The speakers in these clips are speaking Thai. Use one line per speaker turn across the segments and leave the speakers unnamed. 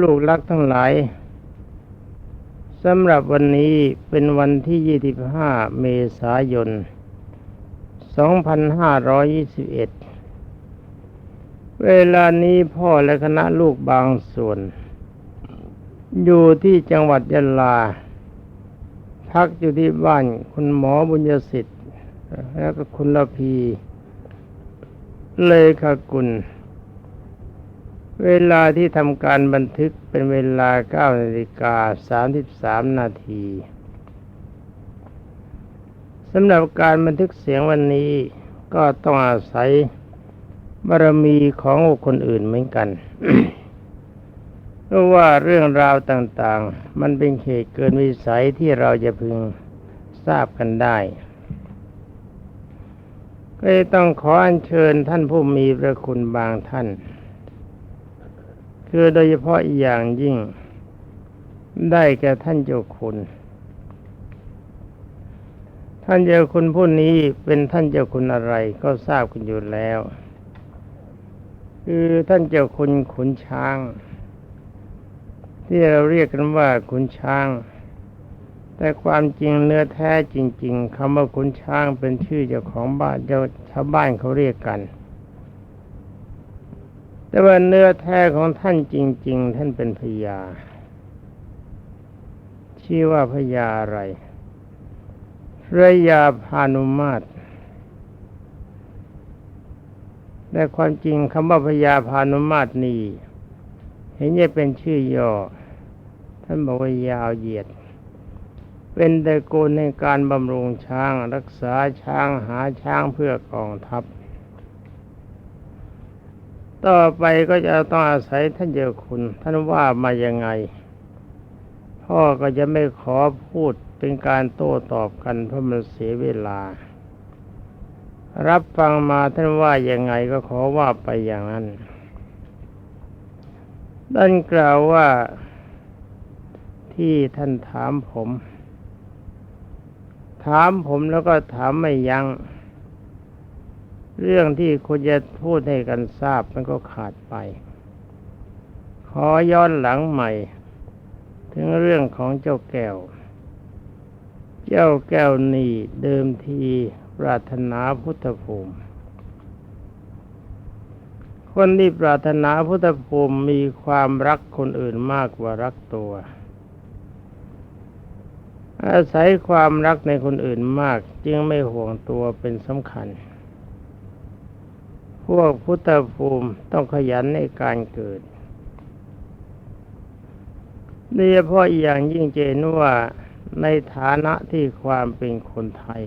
ลูกรักทั้งหลายสำหรับวันนี้เป็นวันที่ 25 เมษายน 2521 เวลานี้พ่อและคณะลูกบางส่วน อยู่ที่จังหวัดยะลา พักอยู่ที่บ้านคุณหมอบุญยสิทธิ์ แล้วก็คุณละพี เลขากุล เวลาที่ทำการบันทึกเป็นเวลา9นาฬิกา33นาทีสำหรับการบันทึกเสียงวันนี้ก็ต้องอาศัยบารมีของคนอื่นเหมือนกันเพราะว่าเรื่องราวต่างๆ มันเป็นเขตเกินวิสัยที่เราจะพึงทราบกันได้ ก็ต้องขออัญเชิญท่านผู้มีพระคุณบางท่าน คือโดยเฉพาะอย่างยิ่ง ได้แก่ท่านเจ้าคุณ ท่านเจ้าคุณผู้นี้เป็นท่านเจ้าคุณอะไรก็ทราบกันอยู่แล้ว คือท่านเจ้าคุณขุนช้าง ที่เราเรียกกันว่าขุนช้าง แต่ความจริงเนื้อแท้จริง ๆคำว่าขุนช้างเป็นชื่อเจ้าของบ้านเจ้าชาวบ้านเขาเรียกกัน แต่ว่าเนื้อแท้ของท่านจริง ๆ ท่านเป็นพญาชื่อว่าพญาอะไรพระยาพานุมาตรแต่ความจริงคำว่าพญาพานุมาตรนี่เห็นจะเป็นชื่อย่อ ท่านบอกว่ายาวเหยียด เป็นตระกูลในการบำรุงช้างรักษาช้างหาช้างเพื่อกองทัพ ต่อไปก็จะต้องอาศัยท่านเจ้าคุณ ท่านว่ามายังไง พ่อก็จะไม่ขอพูดเป็นการโต้ตอบกันเพราะมันเสียเวลา รับฟังมาท่านว่ายังไงก็ขอว่าไปอย่างนั้นท่านกล่าวว่าที่ท่านถามผม ถามผมแล้วก็ถามไม่ยัง้ง เรื่องที่คุณจะพูดให้กันทราบมันก็ขาดไป ขอย้อนหลังใหม่ ถึงเรื่องของเจ้าแก้ว เจ้าแก้วนี่เดิมทีปรารถนาพุทธภูมิ คนที่ปรารถนาพุทธภูมิมีความรักคนอื่นมากกว่ารักตัว อาศัยความรักในคนอื่นมากจึงไม่ห่วงตัวเป็นสำคัญ พวกพุทธภูมิต้องขยันในการเกิดโดยเฉพาะอย่างยิ่งเจนว่าในฐานะที่ความเป็นคนไทย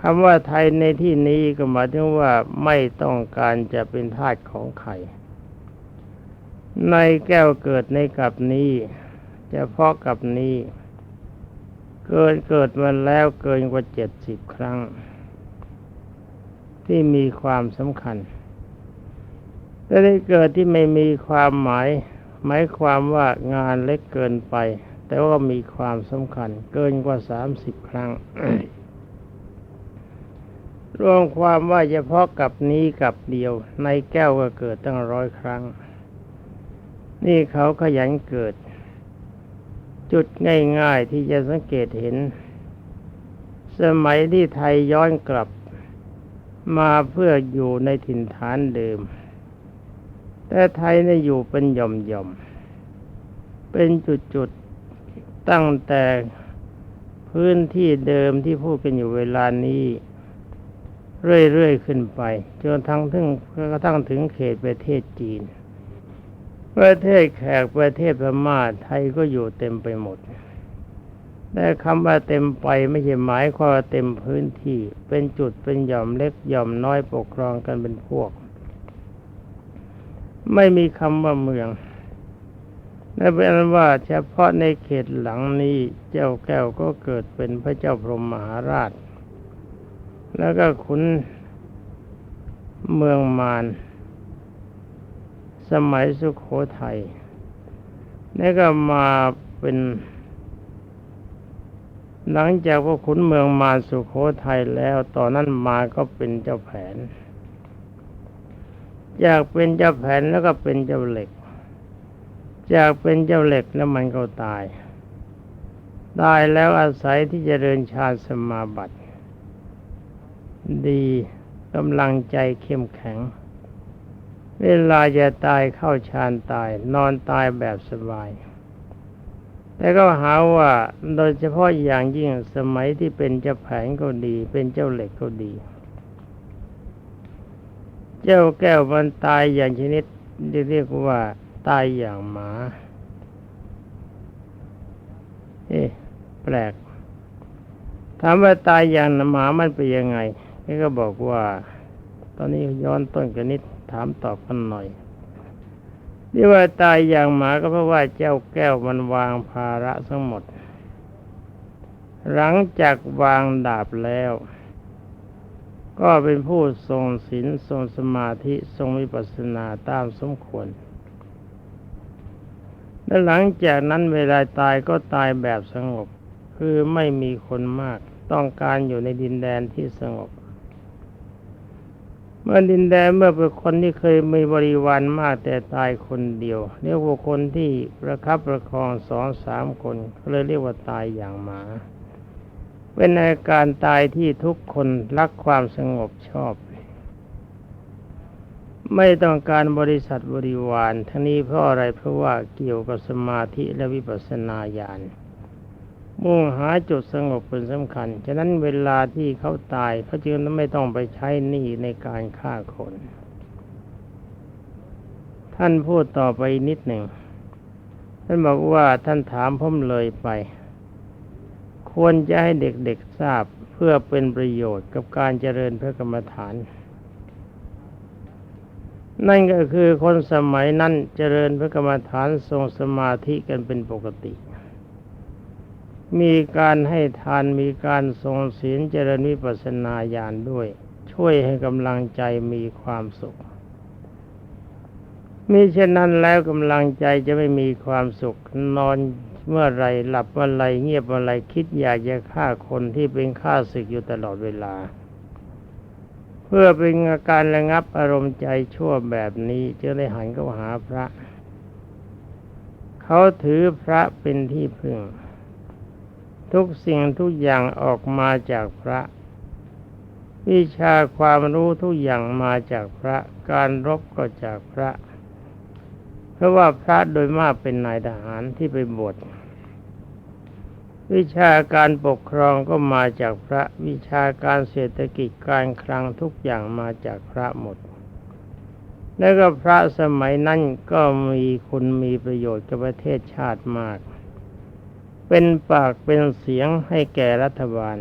คำว่าไทยในที่นี้ก็หมายถึงว่าไม่ต้องการจะเป็นทาสของใคร ในแก้วเกิดในกับนี้จะเพาะกับนี้ เกินเกิดมาแล้วเกินกว่าเจ็ดสิบครั้ง ที่มีความสำคัญแต่ได้เกิดที่ไม่มีความหมาย หมายความว่างานเล็กเกินไป แต่ว่ามีความสำคัญ เกินกว่าสามสิบครั้ง รวมความว่าเฉพาะกับนี้กับเดียว ในแก้วก็เกิดตั้งร้อยครั้ง นี่เขาขยันเกิด จุดง่ายๆที่จะสังเกตเห็น สมัยที่ไทยย้อนกลับ มาเพื่ออยู่ในถิ่นฐานเดิม แต่ไทยนี่อยู่เป็นหย่อมๆ เป็นจุดๆ ตั้งแต่พื้นที่เดิมที่พูดกันอยู่เวลานี้ เรื่อยๆ ขึ้นไป จนทั้งถึงกระทั่งถึงเขตประเทศจีน ประเทศแขกประเทศพม่าไทยก็อยู่เต็มไปหมด แต่คำว่าเต็มไปไม่ใช่หมายความว่าเต็มพื้นที่ เป็นจุดเป็นหย่อมเล็กหย่อมน้อยปกครองกันเป็นพวก ไม่มีคำว่าเมืองนั่นเป็นว่าเฉพาะในเขตหลังนี้เจ้าแก้วก็เกิดเป็นพระเจ้าพรหมมหาราช แล้วก็ขุนเมืองมารสมัยสุขโขทัยนี่ก็มาเป็น หลังจากพวกขุนเมืองมาสุโขทัยแล้วตอนนั้นมาก็เป็นเจ้าแผนจากเป็นเจ้าแผ่นแล้วก็เป็นเจ้าเหล็กจากเป็นเจ้าเหล็กแล้วมันก็ตาย ตายแล้วอาศัยที่จะเจริญฌานสมาบัติ ดีกำลังใจเข้มแข็ง เวลาจะตายเข้าฌานตาย นอนตายแบบสบาย แต่ก็หาว่าโดยเฉพาะอย่างยิ่งสมัยที่เป็นเจ้าแผงก็ดี เป็นเจ้าเหล็กก็ดี เจ้าแก้วมันตายอย่างชนิดที่เรียกว่าตายอย่างหมา เอ๊ะแปลกถามว่าตายอย่างหมามันเป็นยังไงนี่ก็บอกว่า ตอนนี้ย้อนต้นกันนิดถามตอบกันหน่อย นี่ว่าตายอย่างหมาก็เพราะว่าเจ้าแก้วมันวางภาระทั้งหมด หลังจากวางดาบแล้ว ก็เป็นผู้ทรงศีลทรงสมาธิทรงวิปัสสนาตามสมควร และหลังจากนั้นเวลาตายก็ตายแบบสงบ คือไม่มีคนมากต้องการอยู่ในดินแดนที่สงบ เมื่อดินแดนเมื่อเป็นคนที่เคยมีบริวารมากแต่ตายคนเดียวเรียกว่าคนที่ประคับประคองสองสามคนเลยเรียกว่าตายอย่างหมาเป็นอาการตายที่ทุกคนรักความสงบชอบ ไม่ต้องการบริษัทบริวาร ทั้งนี้เพราะอะไรเพราะว่าเกี่ยวกับสมาธิและวิปัสสนาญาณ มุ่งหาจุดสงบเป็นสำคัญ ฉะนั้นเวลาที่เขาตายเขาจึงไม่ต้องไปใช้หนี้ในการฆ่าคน ท่านพูดต่อไปนิดหนึ่ง ท่านบอกว่าท่านถามผมเลยไป ควรจะให้เด็กๆทราบเพื่อเป็นประโยชน์กับการเจริญพระกรรมฐาน นั่นก็คือคนสมัยนั้นเจริญพระกรรมฐานทรงสมาธิกันเป็นปกติ มีการให้ทานมีการทรงศีลเจริญวิปัสสนาญาณด้วย ช่วยให้กำลังใจมีความสุขมีเช่นนั้นแล้วกำลังใจจะไม่มีความสุขนอนเมื่อไรหลับเมื่อไรเงียบเมื่อไรคิดอยากจะฆ่าคนที่เป็นฆ่าศึกอยู่ตลอดเวลา เพื่อเป็นอาการระงับอารมณ์ใจชั่วแบบนี้จึงได้หันเข้าหาพระ เขาถือพระเป็นที่พึ่ง ทุกสิ่งทุกอย่างออกมาจากพระ วิชาความรู้ทุกอย่างมาจากพระ การรบก็จากพระ เพราะว่าพระโดยมากเป็นนายทหารที่ไปบวชวิชาการปกครองก็มาจากพระ วิชาการเศรษฐกิจการคลังทุกอย่างมาจากพระหมด แล้วก็พระสมัยนั้นก็มีคุณมีประโยชน์กับประเทศชาติมาก เป็นปากเป็นเสียงให้แก่รัฐบาล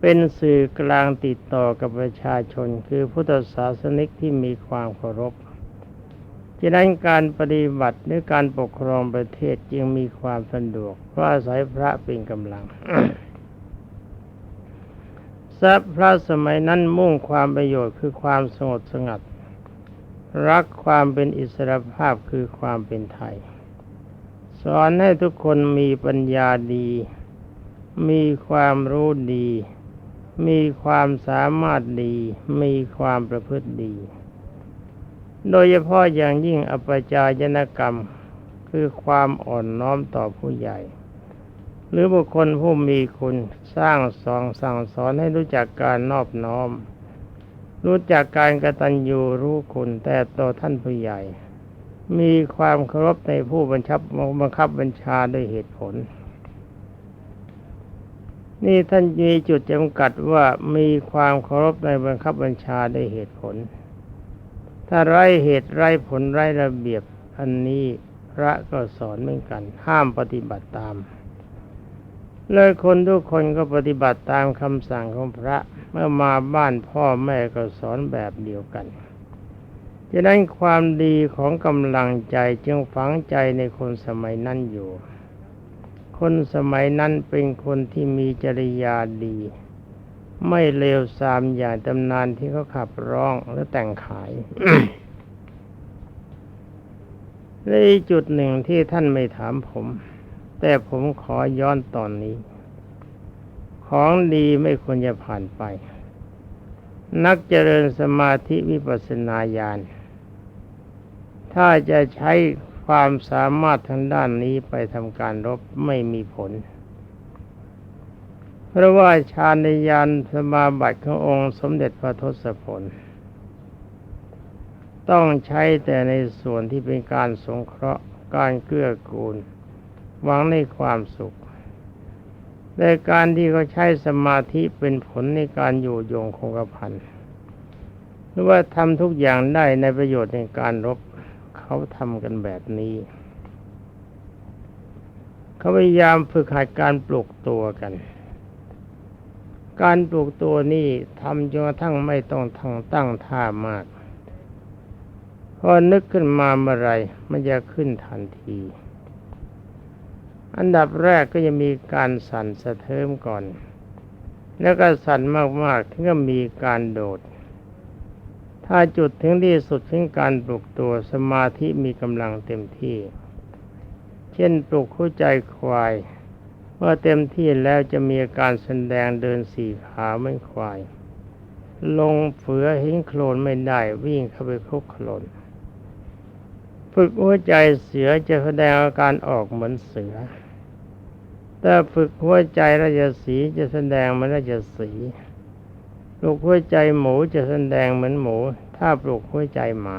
เป็นสื่อกลางติดต่อกับประชาชน คือพุทธศาสนิกที่มีความเคารพฉะนั้นการปฏิบัติหรือการปกครองประเทศจึงมีความสะดวก เพราะอาศัยพระเป็นกำลังทรัพย์พระสมัยนั้นมุ่งความประโยชน์คือความสงบสงัด รักความเป็นอิสรภาพคือความเป็นไทย สอนให้ทุกคนมีปัญญาดี มีความรู้ดี มีความสามารถดี มีความประพฤติดี โดยเฉพาะอย่างยิ่งอปจายนกรรม คือความอ่อนน้อมต่อผู้ใหญ่ หรือบุคคลผู้มีคุณสร้างสองสั่งสอนให้รู้จักการนอบน้อม รู้จักการกระตัญญูรู้คุณแต่ต่อท่านผู้ใหญ่ มีความเคารพในผู้บัญชับบังคับบัญชาด้วยเหตุผล นี่ท่านมีจุดจำกัดว่ามีความเคารพในบังคับบัญชาด้วยเหตุผล ถ้าไร้เหตุไร้ผลไร้ระเบียบอันนี้พระก็สอนเหมือนกัน ห้ามปฏิบัติตาม เลยคนทุกคนก็ปฏิบัติตามคำสั่งของพระ เมื่อมาบ้านพ่อแม่ก็สอนแบบเดียวกัน ฉะนั้นความดีของกำลังใจจึงฝังใจในคนสมัยนั้นอยู่ คนสมัยนั้นเป็นคนที่มีจริยาดี ไม่เลวทรามอย่างตำนานที่เขาขับร้องและแต่งขายและอีกจุดหนึ่งที่ท่านไม่ถามผม แต่ผมขอย้อนตอนนี้ ของดีไม่ควรจะผ่านไป นักเจริญสมาธิวิปัสสนาญาณ ถ้าจะใช้ความสามารถทางด้านนี้ไปทำการรบไม่มีผล เพราะว่าฌานญาณสมาบัติขององค์สมเด็จพระทศพล ต้องใช้แต่ในส่วนที่เป็นการสงเคราะห์การเกื้อกูลหวังในความสุขในการที่เขาใช้สมาธิเป็นผลในการอยู่โยงคงกระพันหรือว่าทำทุกอย่างได้ในประโยชน์ในการรบ เขาทำกันแบบนี้ เขาพยายามฝึกหัดการปลูกตัวกัน การปลูกตัวนี่ทำจนกระทั่งไม่ต้องทางตั้งท่ามากพอนึกขึ้นมาเมื่อไรมันจะขึ้นทันที อันดับแรกก็จะมีการสั่นสะเทิมก่อน แล้วก็สั่นมากๆถึงก็มีการโดด ถ้าจุดถึงที่สุดถึงการปลุกตัวสมาธิมีกำลังเต็มที่ เช่นปลุกหัวใจควาย เมื่อเต็มที่แล้วจะมีอาการแสดงเดินสี่ขาไม่ควาย ลงเฝือหิ้งโคลนไม่ได้วิ่งเข้าไปคุกโคลนฝึกหัวใจเสือจะแสดงอาการออกเหมือนเสือ แต่ฝึกหัวใจราชสีจะแสดงมือนราชสี ลุกหัวใจหมูจะแสดงเหมือนหมู ถ้าปลุกหัวใจหมา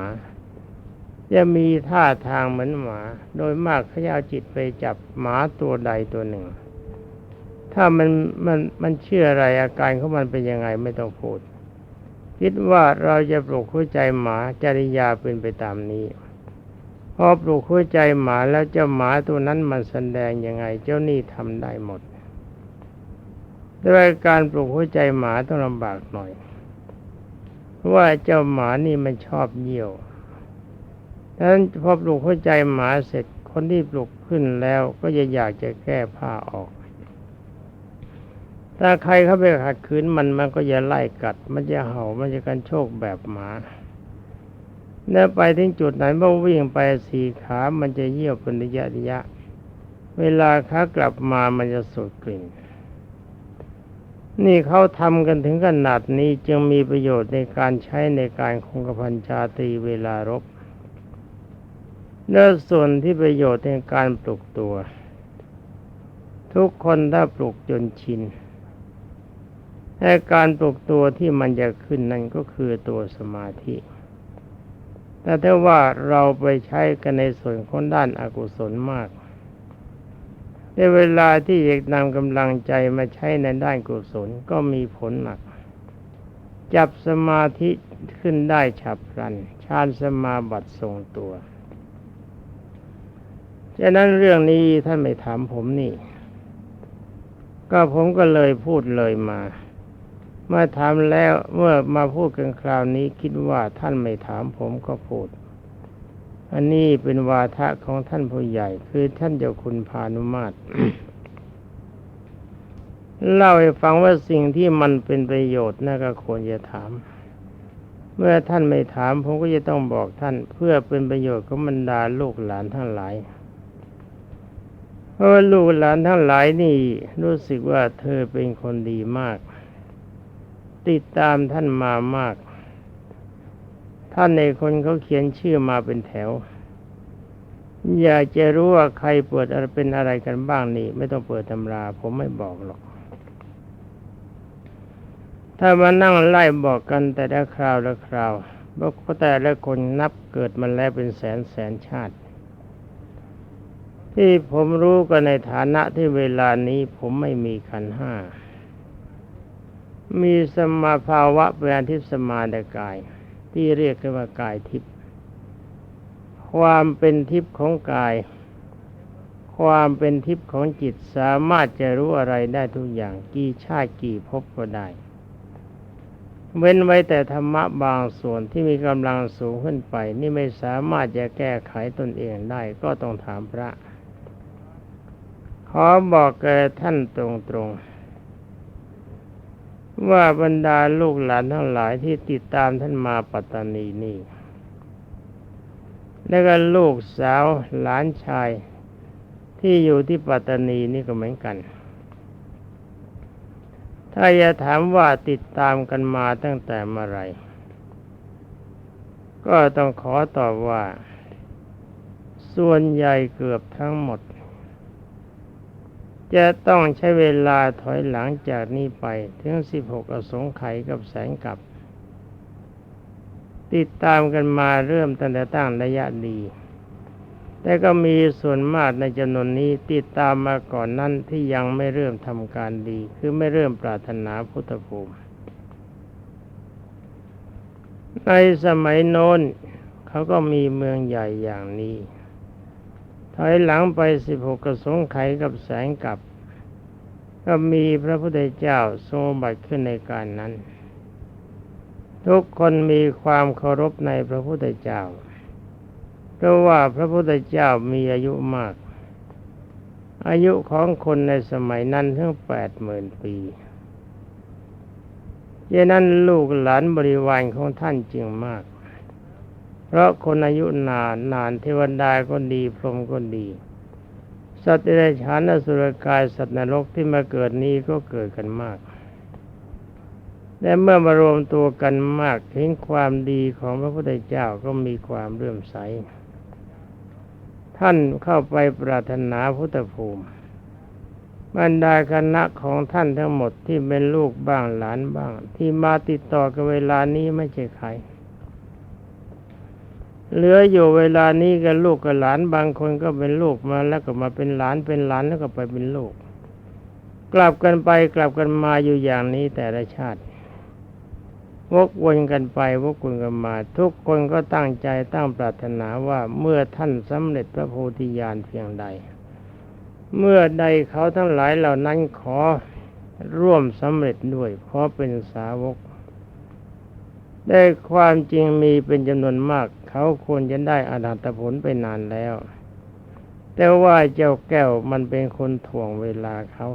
จะมีท่าทางเหมือนหมา โดยมากเขาจะเอาจิตไปจับหมาตัวใดตัวหนึ่ง ถ้ามันมันมันเชื่ออะไรอาการของมันเป็นยังไงไม่ต้องพูด คิดว่าเราจะปลุกหัวใจหมาจริยาเป็นไปตามนี้พอปลุกหัวใจหมาแล้วเจ้าหมาตัวนั้นมันแสดงยังไง เจ้านี่ทำได้หมด ด้วยการปลุกหัวใจหมาต้องลำบากหน่อย เพราะว่าเจ้าหมานี่มันชอบเยี่ยวดังนั้นพอปลุกหัวใจหมาเสร็จคนที่ปลุกขึ้นแล้วก็จะอยากจะแก้ผ้าออก ถ้าใครเข้าไปขัดขืนมันมันก็จะไล่กัด มันจะเห่ามันจะกันโชคแบบหมาแล้วไปถึงจุดไหนเมื่อวิ่งไปสี่ขามันจะเยี่ยวเป็นระยะระยะ เวลาขากลับมามันจะสูดกลิ่น นี่เขาทำกันถึงขนาดนี้จึงมีประโยชน์ในการใช้ในการคงกระพันชาตรีเวลารบเนื้อส่วนที่ประโยชน์ในการปลุกตัว ทุกคนถ้าปลุกจนชินแต่การปลุกตัวที่มันจะขึ้นนั่นก็คือตัวสมาธิ แต่ถ้าว่าเราไปใช้กันในส่วนของด้านอากุศลมาก ในเวลาที่เอกนำกำลังใจมาใช้ในด้านกุศลก็มีผลหนัก จับสมาธิขึ้นได้ฉับพลันฌานสมาบัติทรงตัวฉะนั้นเรื่องนี้ท่านไม่ถามผมนี่ ก็ผมก็เลยพูดเลยมาเมื่อถามแล้วเมื่อมาพูดกันคราวนี้คิดว่าท่านไม่ถามผมก็พูด อันนี้เป็นวาทะของท่านผู้ใหญ่ คือท่านเจ้าคุณพานุมาตรเล่าให้ฟังว่าสิ่งที่มันเป็นประโยชน์น่าก็ควรจะถาม เมื่อท่านไม่ถาม ผมก็จะต้องบอกท่าน เพื่อเป็นประโยชน์ของบรรดาลูกหลานทั้งหลาย เพราะลูกหลานทั้งหลายนี่รู้สึกว่าเธอเป็นคนดีมาก ติดตามท่านมามาก ท่านในคนเขาเขียนชื่อมาเป็นแถว อยากจะรู้ว่าใครเปิดอะไรเป็นอะไรกันบ้างนี่ ไม่ต้องเปิดตำรา ผมไม่บอกหรอก ถ้ามานั่งไล่บอกกันแต่ละคราวละคราวบอกแต่ละคนนับเกิดมาแล้วเป็นแสนแสนชาติ ที่ผมรู้ก็ในฐานะที่เวลานี้ผมไม่มีขันห้า มีสมาภาวะเป็นทิพสมาดกาย ที่เรียกกันว่ากายทิพย์ความเป็นทิพย์ของกาย ความเป็นทิพย์ของจิตสามารถจะรู้อะไรได้ทุกอย่างกี่ชาติกี่ภพก็ได้ เว้นไว้แต่ธรรมะบางส่วนที่มีกำลังสูงขึ้นไป นี่ไม่สามารถจะแก้ไขตนเองได้ก็ต้องถามพระ ขอบอกแกท่านตรงๆ ว่าบรรดาลูกหลานทั้งหลายที่ติดตามท่านมาปัตตานีนี่ แล้วก็ลูกสาวหลานชายที่อยู่ที่ปัตตานีนี่ก็เหมือนกัน ถ้าจะถามว่าติดตามกันมาตั้งแต่เมื่อไหรก็ต้องขอตอบว่า ส่วนใหญ่เกือบทั้งหมด จะต้องใช้เวลาถอยหลังจากนี้ไป ถึง16อสงไขยกับแสงกับ ติดตามกันมาเริ่มตั้งแต่ตั้งระยะดี แต่ก็มีส่วนมากในจำนวนนี้ติดตามมาก่อนนั้นที่ยังไม่เริ่มทำการดี คือไม่เริ่มปรารถนาพุทธภูมิ ในสมัยโน้นเขาก็มีเมืองใหญ่อย่างนี้ ถอยหลังไปสิบหกกระสงไขกับแสงกับ ก็มีพระพุทธเจ้าทรงบัติขึ้นในการนั้น ทุกคนมีความเคารพในพระพุทธเจ้า เพราะว่าพระพุทธเจ้ามีอายุมาก อายุของคนในสมัยนั้นถึงแปดหมื่นปีดังนั้นลูกหลานบริวารของท่านจึงมาก ราะคนอายุนานนานเทวดาก็ดีพรหมก็ดี สัตว์เดรัจฉานอสุรกายสัตว์นรกที่มาเกิดนี้ก็เกิดกันมาก และเมื่อมารวมตัวกันมากเห็นความดีของพระพุทธเจ้าก็มีความเรื่มใส ท่านเข้าไปปรารถนาพุทธภูมิบรรดาคณะของท่านทั้งหมดที่เป็นลูกบ้างหลานบ้าง ที่มาติดต่อกับเวลานี้ไม่ใช่ใคร เหลืออยู่เวลานี้กับลูกกับหลานบางคนก็เป็นลูกมาแล้วก็มาเป็นหลานเป็นหลานแล้วก็ไปเป็นลูก กลับกันไปกลับกันมาอยู่อย่างนี้แต่ละชาติ วกวนกันไปวกวนกันมา ทุกคนก็ตั้งใจตั้งปรารถนาว่าเมื่อท่านสำเร็จพระโพธิญาณเพียงใด เมื่อใดเขาทั้งหลายเหล่านั้นขอร่วมสำเร็จด้วยเพราะเป็นสาวก ได้ความจริงมีเป็นจำนวนมาก เขาควรจะได้อรหัตผลไปนานแล้ว แต่ว่าเจ้าแก้วมันเป็นคนถ่วงเวลาเขา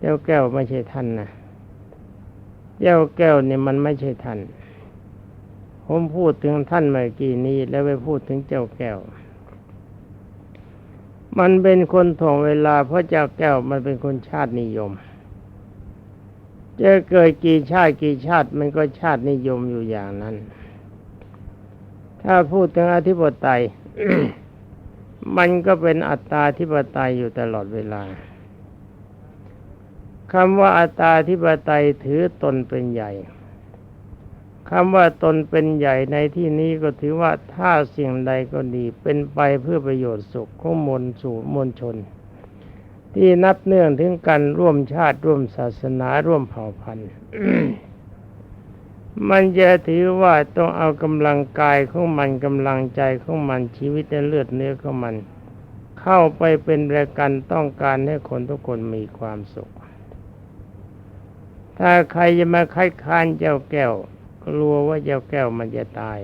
เจ้าแก้วไม่ใช่ท่านนะเจ้าแก้วเนี่ยมันไม่ใช่ท่านผมพูดถึงท่านเมื่อกี้นี้ แล้วไปพูดถึงเจ้าแก้ว มันเป็นคนถ่วงเวลา เพราะเจ้าแก้วมันเป็นคนชาตินิยม จะเกิดกี่ชาติกี่ชาติมันก็ชาตินิยมอยู่อย่างนั้น ถ้าพูดถึงอธิปไตย มันก็เป็นอัตตาธิปไตยอยู่ตลอดเวลาคำว่าอัตตาธิปไตยถือตนเป็นใหญ่คำว่าตนเป็นใหญ่ในที่นี้ก็ถือว่าถ้าสิ่งใดก็ดีเป็นไปเพื่อประโยชน์สุขของมวลสู่มวลชน ที่นับเนื่องถึงกันร่วมชาติร่วมศาสนาร่วมเผ่าพันธุ์มันจะถือว่าต้องเอากำลังกายของมันกำลังใจของมันชีวิตและเลือดเนื้อของมัน เข้าไปเป็นประกันต้องการให้คนทุกคนมีความสุข ถ้าใครจะมาคัดค้านเจ้าแก้ว กลัวว่าเจ้าแก้วมันจะตาย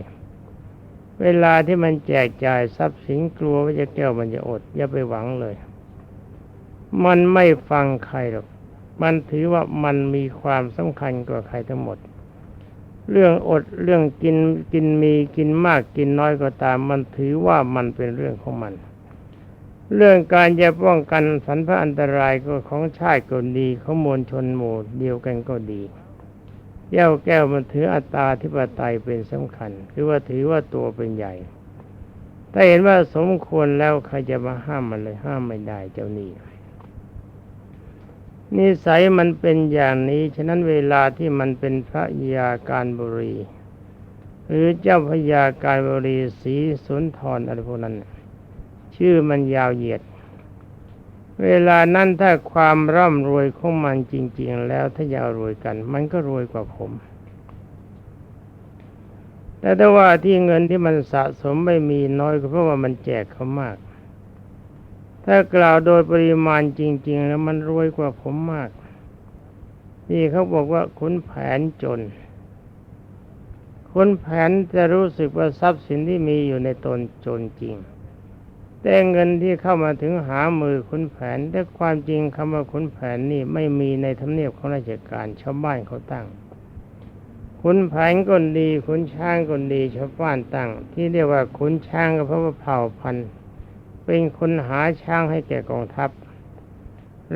เวลาที่มันแจกจ่ายทรัพย์สินกลัวว่าเจ้าแก้วมันจะอดอย่าไปหวังเลย มันไม่ฟังใครหรอก มันถือว่ามันมีความสำคัญกว่าใครทั้งหมด เรื่องอดเรื่องกินกินมีกินมากกินน้อยก็ตาม มันถือว่ามันเป็นเรื่องของมัน เรื่องการจะป้องกันสรรพอันตรายก็ของชาติก็ดีของมวลชนหมู่เดียวกันก็ดีแก้วแก้วมันถืออัตตาธิปไตยเป็นสำคัญ คือว่าถือว่าตัวเป็นใหญ่ถ้าเห็นว่าสมควรแล้วใครจะมาห้ามมันเลยห้ามไม่ได้เจ้านี่ นิสัยมันเป็นอย่างนี้ ฉะนั้นเวลาที่มันเป็นพระยาการบุรี หรือเจ้าพระยาการบุรีศรีสุนทรอะไรพวกนั้น ชื่อมันยาวเหยียด เวลานั้นถ้าความร่ำรวยของมันจริง ๆ แล้วถ้ายากรวยกัน มันก็รวยกว่าผมแต่ถ้าว่าที่เงินที่มันสะสมไม่มีน้อยก็เพราะว่ามันแจกเขามาก ถ้ากล่าวโดยปริมาณจริง ๆ แล้วมันรวยกว่าผมมากที่เขาบอกว่าขุนแผนจนขุนแผนจะรู้สึกว่าทรัพย์สินที่มีอยู่ในตนจนจริง แต่เงินที่เข้ามาถึงหามือขุนแผน แต่ความจริงคำว่าขุนแผนนี่ไม่มีในทำเนียบของราชการชาวบ้านเขาตั้งขุนแผนก็ดีขุนช้างก็ดีชาวบ้านตั้ง ที่เรียกว่าขุนช้างก็เพราะว่าเผ่าพันธุ์ เป็นคนหาช้างให้แก่กองทัพ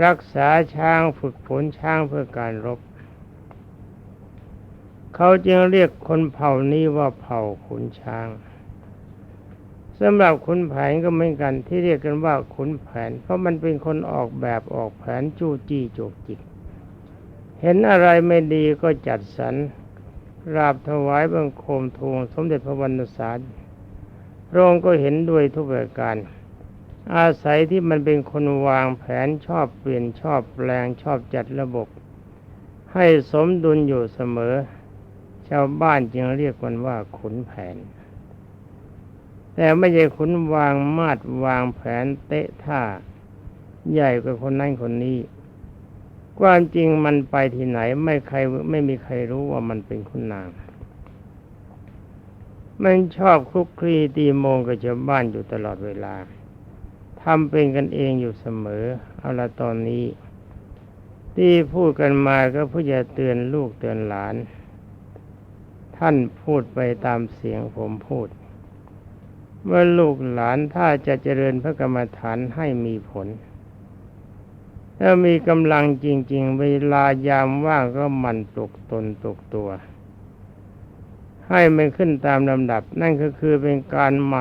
รักษาช้างฝึกฝนช้างเพื่อการรบ เขาจึงเรียกคนเผ่านี้ว่าเผ่าขุนช้างสำหรับขุนแผนก็เหมือนกันที่เรียกกันว่าขุนแผน เพราะมันเป็นคนออกแบบออกแผนจู้จี้โจกจิก เห็นอะไรไม่ดีก็จัดสรรราบถวายบังคมทูลสมเด็จพระวรรณศาสดร์พระองค์ก็เห็นด้วยทุกประการ อาศัยที่มันเป็นคนวางแผนชอบเปลี่ยนชอบแปลงชอบจัดระบบ ให้สมดุลอยู่เสมอ ชาวบ้านจึงเรียกมันว่าขุนแผน แต่ไม่ใช่ขุนวางมาดวางแผนเตะท่า ใหญ่กว่าคนนั้นคนนี้ ความจริงมันไปที่ไหนไม่ใครไม่มีใครรู้ว่ามันเป็นคุณนางมันชอบคุกคลีตีโมงกับชาวบ้านอยู่ตลอดเวลา ทำเป็นกันเองอยู่เสมอ เอาละตอนนี้ ที่พูดกันมาก็เพื่อจะเตือนลูกเตือนหลาน ท่านพูดไปตามเสียงผมพูด เมื่อลูกหลานถ้าจะเจริญพระกรรมฐานให้มีผลถ้ามีกำลังจริง ๆ เวลายามว่างก็มันปลุกตนปลุกตัว ให้มันขึ้นตามลำดับ นั่นก็คือเป็นการมา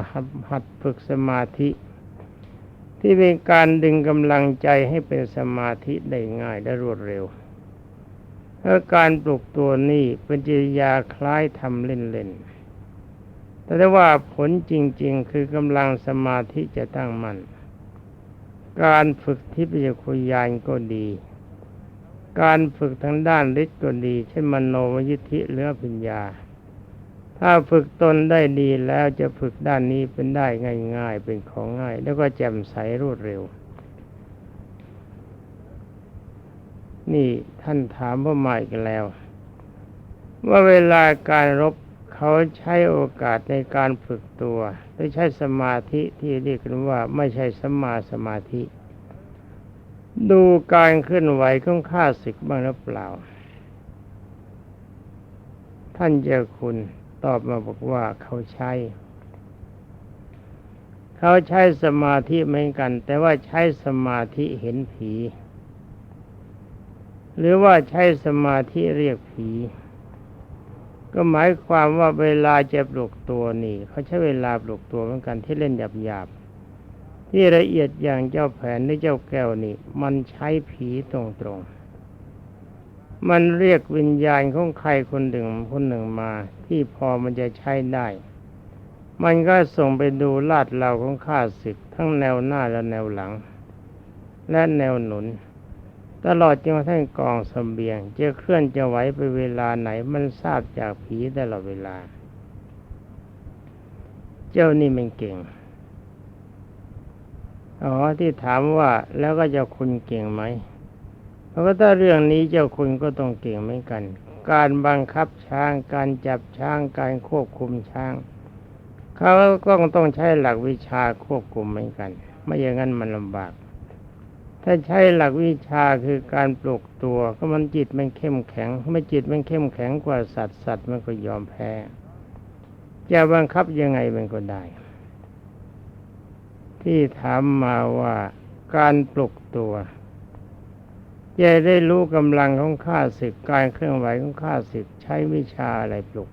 หัดฝึกสมาธิ ที่เป็นการดึงกำลังใจให้เป็นสมาธิได้ง่ายและรวดเร็วเพราการปลุกตัวนี้เป็นจิตยาคล้ายทำเล่นๆ แต่ว่าผลจริง ๆ คือกำลังสมาธิจะตั้งมัน่น การฝึกทิพยคุยานก็ดี การฝึกทางด้านฤทธิ์ก็ดี เช่นมโนวยิทธิเลือปัญญา ถ้าฝึกตนได้ดีแล้วจะฝึกด้านนี้เป็นได้ง่าย ๆ เป็นของง่าย แล้วก็แจ่มใสรวดเร็ว นี่ท่านถามว่าใหม่กันแล้ว ว่าเวลาการรบเขาใช้โอกาสในการฝึกตัวโดยใช้สมาธิที่เรียกกันว่าไม่ใช่สมมาสมาธิ ดูการเคลื่อนไหวของข้าศึกบ้างหรือเปล่า ท่านเจ้าคุณ ตอบมาบอกว่าเขาใช้ เขาใช้สมาธิเหมือนกัน แต่ว่าใช้สมาธิเห็นผี หรือว่าใช้สมาธิเรียกผี ก็หมายความว่าเวลาจะปลุกตัวนี่เขาใช้เวลาปลุกตัวเหมือนกันที่เล่นหยาบๆที่ละเอียดอย่างเจ้าแผนหรือเจ้าแก้วนี่ มันใช้ผีตรงๆ มันเรียกวิญญาณของใครคนหนึ่งคนหนึ่งมา ที่พอมันจะใช้ได้ มันก็ส่งไปดูลาดเหล่าของข้าศึก ทั้งแนวหน้าและแนวหลัง และแนวหนุน ตลอดจนกระทั่งกองสเสบียง จะเคลื่อนจะไหวไปเวลาไหนมันทราบจากผีตลอดเวลา เจ้านี่มันเก่งอ๋อที่ถามว่าแล้วก็จะคุณเก่งไหม เพราะว่าถ้าเรื่องนี้เจ้าคุณก็ต้องเก่งเหมือนกัน การบังคับช้าง การจับช้าง การควบคุมช้าง เขาก็ต้องใช้หลักวิชาควบคุมเหมือนกัน ไม่อย่างนั้นมันลำบาก ถ้าใช้หลักวิชาคือการปลุกตัวก็มันจิตมันเข้มแข็งไม่จิตมันเข้มแข็งกว่าสัตว์สัตว์มันก็ยอมแพ้ จะบังคับยังไงมันก็ได้ ที่ถามมาว่าการปลุกตัว จะได้รู้กำลังของข้าศึกการเคลื่อนไหวของข้าศึกใช้วิชาอะไรปลุก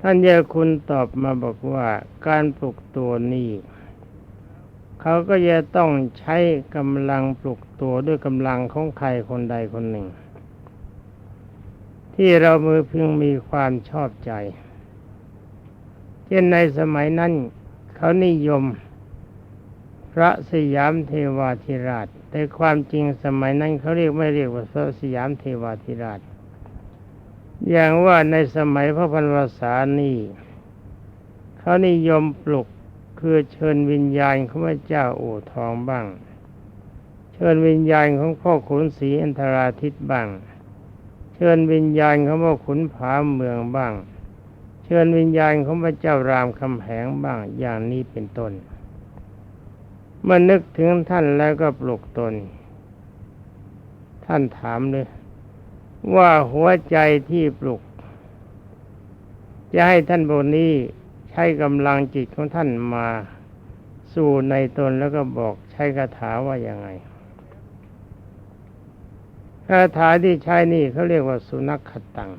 ท่านเยาคุณตอบมาบอกว่าการปลุกตัวนี้เขาก็จะต้องใช้กำลังปลุกตัวด้วยกำลังของใครคนใดคนหนึ่ง ที่เรามือพึงมีความชอบใจ เช่นในสมัยนั้นเขานิยม ระสยามเทวาธิราช แต่ความจริงสมัยนั้นเขาเรียกไม่เรียกว่าพระสยามเทวาธิราช อย่างว่าในสมัยพระพันวษานี่เขานิยมปลุกคือเชิญวิญญาณของพระเจ้าโอทองบ้าง เชิญวิญญาณของพ่อขุนศรีอินทราทิตบ้าง เชิญวิญญาณของพ่อขุนผาเมืองบ้าง เชิญวิญญาณของพระเจ้ารามคำแหงบ้างอย่างนี้เป็นต้น เมื่อนึกถึงท่านแล้วก็ปลุกตน ท่านถามเลยว่าหัวใจที่ปลุก จะให้ท่านบนนี้ใช้กำลังจิตของท่านมาสู่ในตนแล้วก็บอกใช้คาถาว่ายังไงคาถาที่ใช้นี่เขาเรียกว่าสุนัขขตังส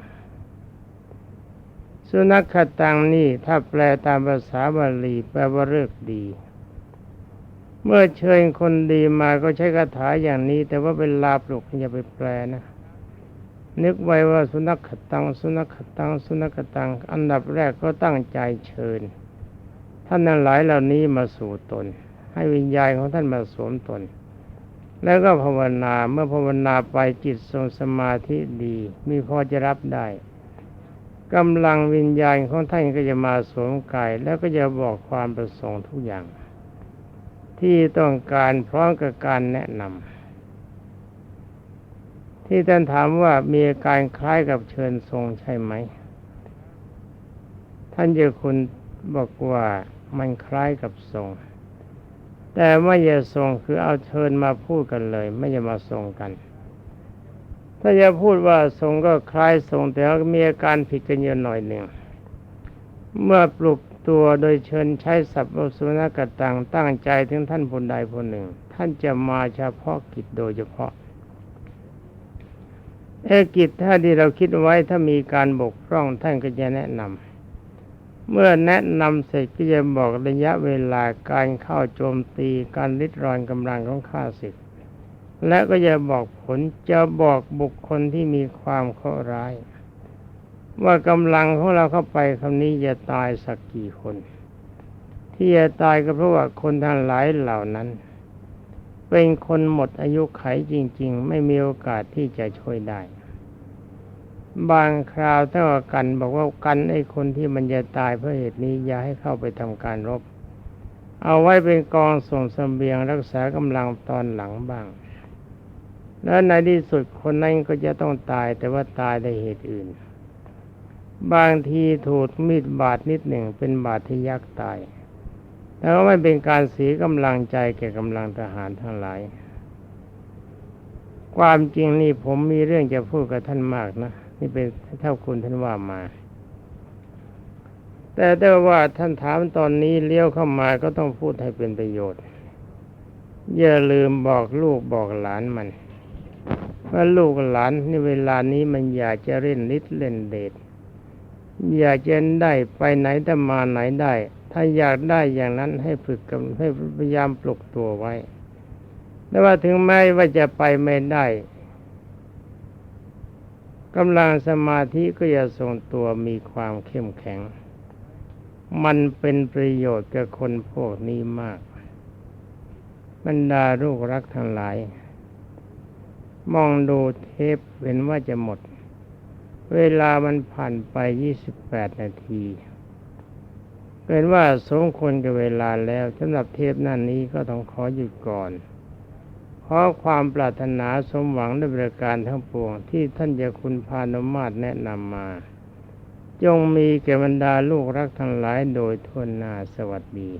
สุนัขขตังนี่ถ้าแปลตามภาษาบาลีแปลว่าเลิกดี เมื่อเชิญคนดีมาก็ใช้คาถาอย่างนี้ แต่ว่าเป็นลาปลุกอย่าไปแปลนะ นึกไว้ว่าสุนัขขตัง สุนัขขตัง สุนัขขตัง อันดับแรกก็ตั้งใจเชิญ ท่านทั้งหลายเหล่านี้มาสู่ตน ให้วิญญาณของท่านมาสวมตน แล้วก็ภาวนาเมื่อภาวนาไปจิตทรงสมาธิดี มีพอจะรับได้กำลังวิญญาณของท่านก็จะมาสวมกายแล้วก็จะบอกความประสงค์ทุกอย่าง ที่ต้องการพร้อมกับการแนะนำที่ท่านถามว่ามีอาการคล้ายกับเชิญทรงใช่ไหม ท่านเจ้าคุณบอกว่ามันคล้ายกับทรง แต่ไม่จะทรงคือเอาเชิญมาพูดกันเลย ไม่จะมาทรงกัน ถ้าจะพูดว่าทรงก็คล้ายทรงแต่มีอาการผิดกันอยู่หน่อยหนึ่งเมื่อปลุก ตัวโดยเชิญใช้สัพพสุนกตังตั้งใจถึงท่านคนใดคนหนึ่ง ท่านจะมาเฉพาะกิจโดยเฉพาะเอกิจถ้าที่เราคิดไว้ถ้ามีการบกพร่องท่านก็จะแนะนำเมื่อแนะนำเสร็จก็จะบอกระยะเวลาการเข้าโจมตีการริดรอนกำลังของข้าศึกและก็จะบอกผลจะบอกบุคคลที่มีความเคราะห์ร้าย ว่ากำลังของเราเข้าไปคำนี้จะตายสักกี่คน ที่จะตายก็เพราะว่าคนทั้งหลายเหล่านั้น เป็นคนหมดอายุไขจริง ๆ ไม่มีโอกาสที่จะช่วยได้ บางคราวถ้าว่ากันบอกว่ากันไอ้คนที่มันจะตายเพราะเหตุนี้อย่าให้เข้าไปทำการรบ เอาไว้เป็นกองส่งเสบียงรักษากำลังตอนหลังบ้างแล้วในที่สุดคนนั้นก็จะต้องตายแต่ว่าตายในเหตุอื่น บางทีถูกมีดบาดนิดหนึ่งเป็นบาดที่ยักตาย แล้วก็ไม่เป็นการเสียกำลังใจแก่กำลังทหารทั้งหลาย ความจริงนี่ผมมีเรื่องจะพูดกับท่านมากนะ นี่เป็นเท่าคุณท่านว่ามา แต่ได้ว่าท่านถามตอนนี้เลี้ยวเข้ามาก็ต้องพูดให้เป็นประโยชน์ อย่าลืมบอกลูกบอกหลานมันว่าลูกหลานในเวลานี้มันอยากจะเล่นนิดเล่นเดช อยากจะได้ไปไหนแต่มาไหนได้ ถ้าอยากได้อย่างนั้นให้ฝึกกับให้พยายามปลุกตัวไว้แต่ว่าถึงแม้ว่าจะไปไม่ได้กำลังสมาธิก็จะทรงตัวมีความเข้มแข็ง มันเป็นประโยชน์กับคนพวกนี้มากบรรดาลูกรักทั้งหลาย มองดูเทปเห็นว่าจะหมด เวลามันผ่านไป28นาทีเป็นว่าสมควรกับเวลาแล้วสำหรับเทปนั้นนี้ก็ต้องขอหยุดก่อนขอความปรารถนาสมหวังในบริการทั้งปวงที่ท่านเจ้าคุณพานุมาตแนะนำมา จงมีแก่บรรดาลูกรักทั้งหลายโดยทั่วหน้าสวัสดี